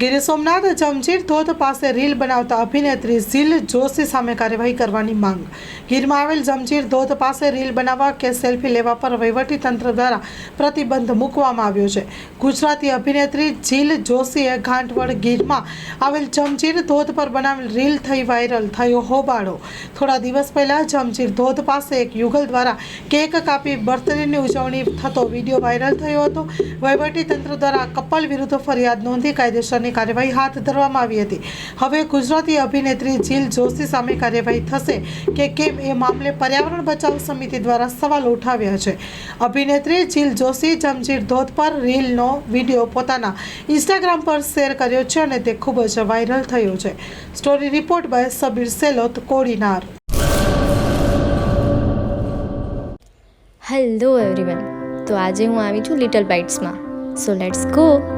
ગીર સોમનાથ જમજીર ધોધ પાસે રીલ બનાવતા અભિનેત્રી ઝીલ જોશી સામે કાર્યવાહી કરવાની માંગ. ગીરમાં આવેલ જમજીર ધોધ પાસે રીલ બનાવવા કે સેલ્ફી લેવા પર વહીવટી તંત્ર દ્વારા પ્રતિબંધ મૂકવામાં આવ્યો છે. ગુજરાતી અભિનેત્રી ઝીલ જોશીએ ઘાંટવડ ગીરમાં આવેલ જમજીર ધોધ પર બનાવેલ રીલ થઈ વાયરલ થયો હોબાળો. થોડા દિવસ પહેલા જમજીર ધોધ પાસે એક યુગલ દ્વારા કેક કાપી બર્થડેની ઉજવણી થતો વીડિયો વાયરલ થયો હતો. વહીવટી તંત્ર દ્વારા કપલ વિરુદ્ધ ફરિયાદ નોંધી કાયદેસરની કાર્યવાહી હાથ ધરવામાં આવી હતી. હવે ગુજરાતી અભિનેત્રી જીલ જોશી સામે કાર્યવાહી થશે કે કેમ એ મામલે પર્યાવરણ બચાવ સમિતિ દ્વારા સવાલ ઉઠાવ્યા છે. અભિનેત્રી જીલ જોશી, જમજીર ધોધ પર રીલનો વીડિયો પોતાના ઇન્સ્ટાગ્રામ પર શેર કર્યો છે અને તે ખૂબ જ વાયરલ થયો છે. Story report by Sabir Selot, Kodinar. Hello everyone તો આજે હું આવી છું લિટલ બાઇટ્સમાં સો લેટ્સ ગો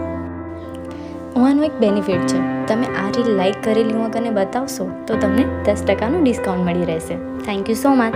આનું એક બેનિફિટ છે. તમે આ રીલ લાઈક કરેલી હું અને બતાવશો, તો તમને દસ ટકાનું ડિસ્કાઉન્ટ મળી રહેશે. Thank you so much